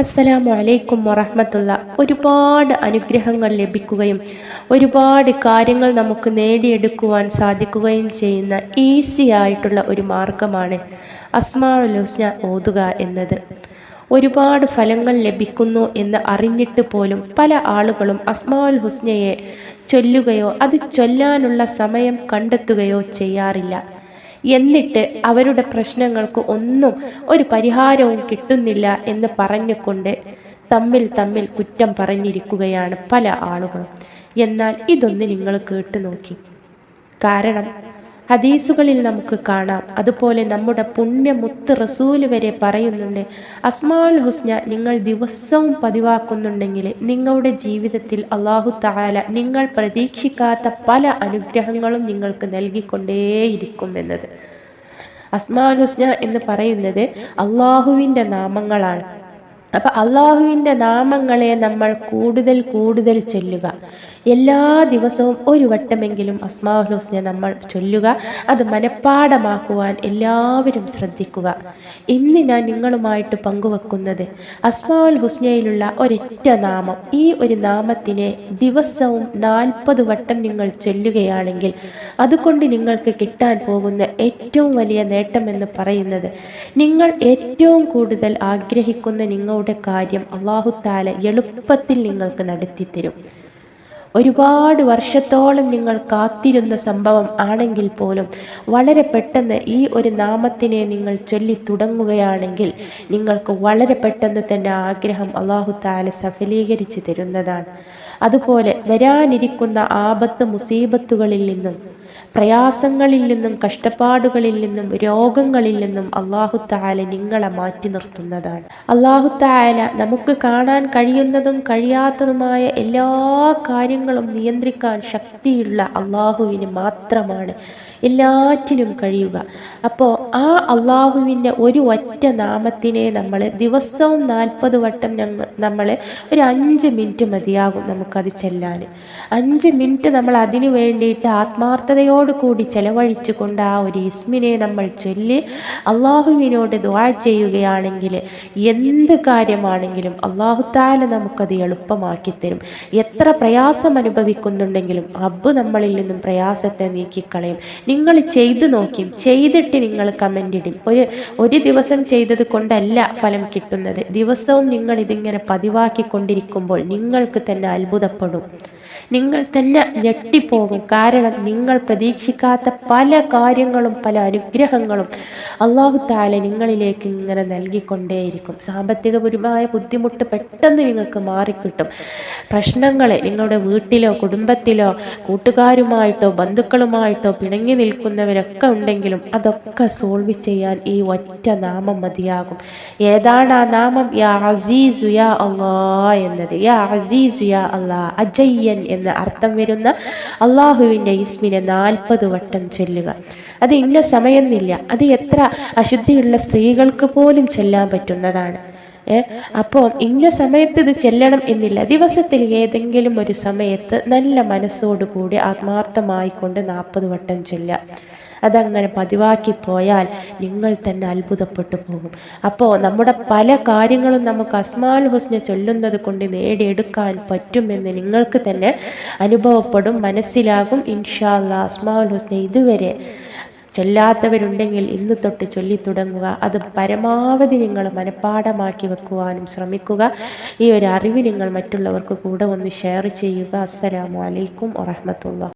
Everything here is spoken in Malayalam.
അസ്സലാമു അലൈക്കും വറഹമത്തുള്ള. ഒരുപാട് അനുഗ്രഹങ്ങൾ ലഭിക്കുകയും ഒരുപാട് കാര്യങ്ങൾ നമുക്ക് നേടിയെടുക്കുവാൻ സാധിക്കുകയും ചെയ്യുന്ന ഈസി ആയിട്ടുള്ള ഒരു മാർഗമാണ് അസ്മാഉൽ ഹുസ്ന ഓതുക എന്നത്. ഒരുപാട് ഫലങ്ങൾ ലഭിക്കുന്നു എന്ന് അറിഞ്ഞിട്ട് പോലും പല ആളുകളും അസ്മാഉൽ ഹുസ്നയെ ചൊല്ലുകയോ അത് ചൊല്ലാനുള്ള സമയം കണ്ടെത്തുകയോ ചെയ്യാറില്ല. എന്നിട്ട് അവരുടെ പ്രശ്നങ്ങൾക്ക് ഒന്നും ഒരു പരിഹാരവും കിട്ടുന്നില്ല എന്ന് പറഞ്ഞുകൊണ്ട് തമ്മിൽ തമ്മിൽ കുറ്റം പറഞ്ഞിരിക്കുകയാണ് പല ആളുകളും. എന്നാൽ ഇതൊന്ന് നിങ്ങൾ കേട്ടു നോക്കി കാരണം ഹദീസുകളിൽ നമുക്ക് കാണാം. അതുപോലെ നമ്മുടെ പുണ്യമുത്ത് റസൂൽ വരെ പറയുന്നുണ്ട് അസ്മാൽ ഹുസ്ന നിങ്ങൾ ദിവസവും പതിവാക്കുന്നുണ്ടെങ്കിൽ നിങ്ങളുടെ ജീവിതത്തിൽ അള്ളാഹു താല നിങ്ങൾ പ്രതീക്ഷിക്കാത്ത പല അനുഗ്രഹങ്ങളും നിങ്ങൾക്ക് നൽകിക്കൊണ്ടേയിരിക്കും എന്നത് അസ്മാൽ ഹുസ്ന എന്ന് പറയുന്നത് അള്ളാഹുവിന്റെ നാമങ്ങളാണ്. അപ്പം അള്ളാഹുവിന്റെ നാമങ്ങളെ നമ്മൾ കൂടുതൽ കൂടുതൽ ചൊല്ലുക. എല്ലാ ദിവസവും ഒരു വട്ടമെങ്കിലും അസ്മാഉൽ ഹുസ്ന നമ്മൾ ചൊല്ലുക അത് മനഃപ്പാടമാക്കുവാൻ എല്ലാവരും ശ്രദ്ധിക്കുക. ഇന്ന് ഞാൻ നിങ്ങളുമായിട്ട് പങ്കുവെക്കുന്നത് അസ്മാഉൽ ഹുസ്നയിലുള്ള ഒരൊറ്റ നാമം. ഈ ഒരു നാമത്തിനെ ദിവസവും നാൽപ്പത് വട്ടം നിങ്ങൾ ചൊല്ലുകയാണെങ്കിൽ അതുകൊണ്ട് നിങ്ങൾക്ക് കിട്ടാൻ പോകുന്ന ഏറ്റവും വലിയ നേട്ടമെന്ന് പറയുന്നത് നിങ്ങൾ ഏറ്റവും കൂടുതൽ ആഗ്രഹിക്കുന്ന നിങ്ങളുടെ കാര്യം അള്ളാഹുത്താല എളുപ്പത്തിൽ നിങ്ങൾക്ക് നടത്തിത്തരും. ഒരുപാട് വർഷത്തോളം നിങ്ങൾ കാത്തിരുന്ന സംഭവം ആണെങ്കിൽ പോലും വളരെ പെട്ടെന്ന് ഈ ഒരു നാമത്തിനെ നിങ്ങൾ ചൊല്ലി തുടങ്ങുകയാണെങ്കിൽ നിങ്ങൾക്ക് വളരെ പെട്ടെന്ന് തന്നെ ആഗ്രഹം അള്ളാഹു താല സഫലീകരിച്ചു തരുന്നതാണ്. അതുപോലെ വരാനിരിക്കുന്ന ആപത്ത് മുസീബത്തുകളിൽ നിന്നും പ്രയാസങ്ങളിൽ നിന്നും കഷ്ടപ്പാടുകളിൽ നിന്നും രോഗങ്ങളിൽ നിന്നും അള്ളാഹു താല നിങ്ങളെ മാറ്റി നിർത്തുന്നതാണ്. അള്ളാഹു താല നമുക്ക് കാണാൻ കഴിയുന്നതും കഴിയാത്തതുമായ എല്ലാ കാര്യങ്ങളും നിയന്ത്രിക്കാൻ ശക്തിയുള്ള അള്ളാഹുവിന് മാത്രമാണ് എല്ലാറ്റിനും കഴിയുക. അപ്പോൾ ആ അള്ളാഹുവിന്റെ ഒരു ഒറ്റ നാമത്തിനെ നമ്മൾ ദിവസവും നാൽപ്പത് വട്ടം ഞങ്ങൾ നമ്മൾ ഒരു അഞ്ച് മിനിറ്റ് മതിയാകും നമുക്കത് ചെല്ലാൻ അഞ്ച് മിനിറ്റ് നമ്മൾ അതിനു വേണ്ടിയിട്ട് ആത്മാർത്ഥതയോട് കൂടി ചെലവഴിച്ചു കൊണ്ട് ആ ഒരു ഇസ്മിനെ നമ്മൾ ചൊല്ലി അള്ളാഹുവിനോട് ദ്വാ ചെയ്യുകയാണെങ്കിൽ എന്ത് കാര്യമാണെങ്കിലും അള്ളാഹുത്താല നമുക്കത് എളുപ്പമാക്കി തരും. എത്ര പ്രയാസം അനുഭവിക്കുന്നുണ്ടെങ്കിലും റബ്ബ് നമ്മളിൽ നിന്നും പ്രയാസത്തെ നീക്കിക്കളയും. നിങ്ങൾ ചെയ്തു നോക്കി ചെയ്തിട്ട് നിങ്ങൾ കമന്റ് ഇടും. ഒരു ഒരു ദിവസം ചെയ്തത് കൊണ്ടല്ല ഫലം കിട്ടുന്നത്. ദിവസവും നിങ്ങൾ ഇതിങ്ങനെ പതിവാക്കിക്കൊണ്ടിരിക്കുമ്പോൾ നിങ്ങൾക്ക് തന്നെ അത്ഭുതപ്പെടും. നിങ്ങൾ തന്നെ ഞെട്ടിപ്പോകും. കാരണം നിങ്ങൾ പ്രതീക്ഷിക്കാത്ത പല കാര്യങ്ങളും പല അനുഗ്രഹങ്ങളും അള്ളാഹു താല നിങ്ങളിലേക്ക് ഇങ്ങനെ നൽകിക്കൊണ്ടേയിരിക്കും. സാമ്പത്തികപരമായ ബുദ്ധിമുട്ട് പെട്ടെന്ന് നിങ്ങൾക്ക് മാറിക്കിട്ടും. പ്രശ്നങ്ങളെ നിങ്ങളുടെ വീട്ടിലോ കുടുംബത്തിലോ കൂട്ടുകാരുമായിട്ടോ ബന്ധുക്കളുമായിട്ടോ പിണങ്ങി നിൽക്കുന്നവരൊക്കെ ഉണ്ടെങ്കിലും അതൊക്കെ സോൾവ് ചെയ്യാൻ ഈ ഒറ്റ നാമം മതിയാകും. ഏതാണ് ആ നാമം? യാ അസീസു യാ അള്ളാ എന്നത്. യാ അസീസു യാ അള്ളാ. അജയ്യൻ എന്ന അർത്ഥം വരുന്ന അള്ളാഹുവിന്റെ ഇസ്മിനെ നാൽപ്പത് വട്ടം ചൊല്ലുക. അത് ഇന്ന സമയമെന്നില്ല അത് എത്ര അശുദ്ധിയുള്ള സ്ത്രീകൾക്ക് പോലും ചെല്ലാൻ പറ്റുന്നതാണ്. അപ്പോൾ ഇന്ന സമയത്ത് ഇത് ചെല്ലണം എന്നില്ല. ദിവസത്തിൽ ഏതെങ്കിലും ഒരു സമയത്ത് നല്ല മനസ്സോടുകൂടി ആത്മാർത്ഥമായിക്കൊണ്ട് നാൽപ്പത് വട്ടം ചൊല്ലുക. അതങ്ങനെ പതിവാക്കി പോയാൽ നിങ്ങൾ തന്നെ അത്ഭുതപ്പെട്ടു പോകും. അപ്പോൾ നമ്മുടെ പല കാര്യങ്ങളും നമുക്ക് അസ്മാൽ ഹുസ്ന ചൊല്ലുന്നത് കൊണ്ട് നേടിയെടുക്കാൻ പറ്റുമെന്ന് നിങ്ങൾക്ക് തന്നെ അനുഭവപ്പെടും മനസ്സിലാകും. ഇൻഷാല്ല അസ്മാൽ ഹുസ്ന ഇതുവരെ ചൊല്ലാത്തവരുണ്ടെങ്കിൽ ഇന്ന് തൊട്ട് ചൊല്ലി തുടങ്ങുക. അത് പരമാവധി നിങ്ങൾ മനഃപ്പാടമാക്കി വെക്കുവാനും ശ്രമിക്കുക. ഈ ഒരു അറിവ് നിങ്ങൾ മറ്റുള്ളവർക്ക് കൂടെ ഒന്ന് ഷെയർ ചെയ്യുക. അസ്സലാമു അലൈക്കും വറഹമത്തുള്ള